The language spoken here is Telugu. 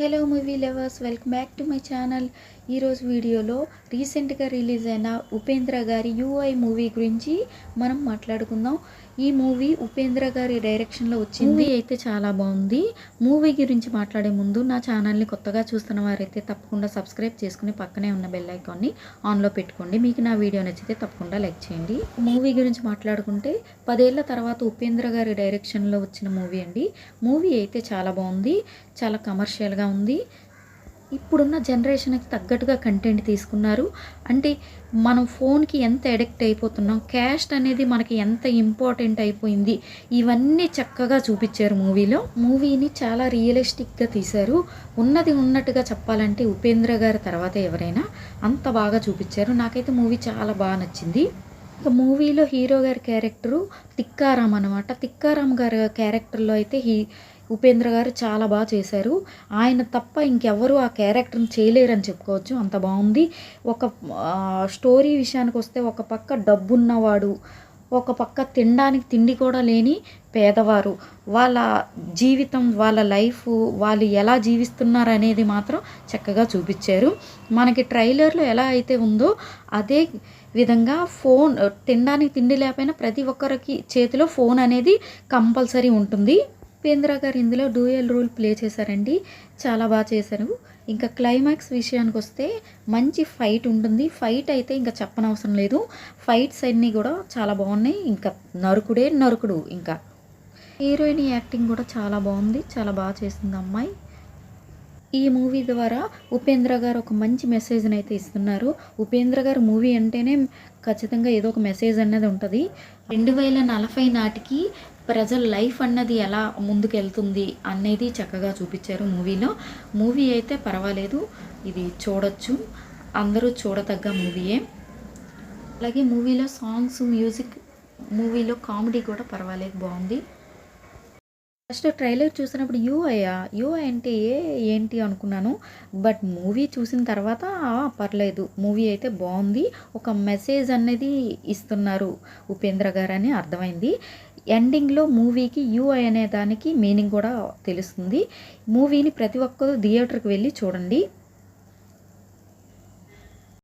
Hello movie lovers welcome back to my channel ఈరోజు వీడియోలో రీసెంట్గా రిలీజ్ అయిన ఉపేంద్ర గారి యూఐ మూవీ గురించి మనం మాట్లాడుకుందాం. ఈ మూవీ ఉపేంద్ర గారి డైరెక్షన్లో వచ్చింది. మూవీ అయితే చాలా బాగుంది. మూవీ గురించి మాట్లాడే ముందు నా ఛానల్ని కొత్తగా చూస్తున్న వారైతే తప్పకుండా సబ్స్క్రైబ్ చేసుకుని పక్కనే ఉన్న బెల్ ఐకాన్ని ఆన్లో పెట్టుకోండి. మీకు నా వీడియో నచ్చితే తప్పకుండా లైక్ చేయండి. మూవీ గురించి మాట్లాడుకుంటే పదేళ్ళ తర్వాత ఉపేంద్ర గారి డైరెక్షన్లో వచ్చిన మూవీ అండి. మూవీ అయితే చాలా బాగుంది. చాలా కమర్షియల్గా ఉంది. ఇప్పుడున్న జనరేషన్కి తగ్గట్టుగా కంటెంట్ తీసుకున్నారు. అంటే మనం ఫోన్కి ఎంత అడిక్ట్ అయిపోతున్నాం క్యాస్ట్ అనేది మనకి ఎంత ఇంపార్టెంట్ అయిపోయింది ఇవన్నీ చక్కగా చూపించారు మూవీలో. మూవీని చాలా రియలిస్టిక్గా తీశారు. ఉన్నది ఉన్నట్టుగా చెప్పాలంటే ఉపేంద్ర గారి తర్వాత ఎవరైనా అంత బాగా చూపించారు. నాకైతే మూవీ చాలా బాగా నచ్చింది. ఇక మూవీలో హీరో గారి క్యారెక్టరు తిక్కారాం అనమాట తిక్కారాం గారి క్యారెక్టర్లో అయితే హీ ఉపేంద్ర గారు చాలా బాగా చేశారు. ఆయన తప్ప ఇంకెవరు ఆ క్యారెక్టర్ని చేయలేరని చెప్పుకోవచ్చు. అంత బాగుంది. ఒక స్టోరీ విషయానికి వస్తే ఒక పక్క డబ్బున్నవాడు ఒక పక్క తినడానికి తిండి కూడా లేని పేదవారు. వాళ్ళ జీవితం వాళ్ళ లైఫ్ వాళ్ళు ఎలా జీవిస్తున్నారు అనేది మాత్రం చక్కగా చూపించారు. మనకి ట్రైలర్లో ఎలా అయితే ఉందో అదే విధంగా ఫోన్ తినడానికి తిండి లేకపోయినా ప్రతి ఒక్కరికి చేతిలో ఫోన్ అనేది కంపల్సరీ ఉంటుంది. ఉపేంద్ర గారు ఇందులో డూయల్ రోల్ ప్లే చేశారండి. చాలా బాగా చేశారు. ఇంకా క్లైమాక్స్ విషయానికి వస్తే మంచి ఫైట్ ఉంటుంది. ఫైట్ అయితే ఇంకా చెప్పనవసరం లేదు. ఫైట్స్ అన్నీ కూడా చాలా బాగున్నాయి. ఇంకా నరుకుడే నరుకుడు ఇంకా. హీరోయిన్ యాక్టింగ్ కూడా చాలా బాగుంది. చాలా బాగా చేసింది అమ్మాయి. ఈ మూవీ ద్వారా ఉపేంద్ర గారు ఒక మంచి మెసేజ్ని అయితే ఇస్తున్నారు. ఉపేంద్ర గారు మూవీ అంటేనే ఖచ్చితంగా ఏదో ఒక మెసేజ్ అనేది ఉంటుంది. రెండు వేల నలభై నాటికి ప్రజల లైఫ్ అన్నది ఎలా ముందుకెళ్తుంది అనేది చక్కగా చూపించారు మూవీలో. మూవీ అయితే పర్వాలేదు ఇది చూడొచ్చు. అందరూ చూడతగ్గ మూవీయే. అలాగే మూవీలో సాంగ్స్ మ్యూజిక్ మూవీలో కామెడీ కూడా పర్వాలేదు బాగుంది. ఫస్ట్ ట్రైలర్ చూసినప్పుడు యూఐయా? యూఐ అంటే ఏ ఏంటి అనుకున్నాను. బట్ మూవీ చూసిన తర్వాత పర్లేదు. మూవీ అయితే బాగుంది. ఒక మెసేజ్ అనేది ఇస్తున్నారు ఉపేంద్ర గారు అని అర్థమైంది. ఎండింగ్లో మూవీకి యూఐ అనే దానికి మీనింగ్ కూడా తెలుస్తుంది. మూవీని ప్రతి ఒక్కరూ థియేటర్కి వెళ్ళి చూడండి.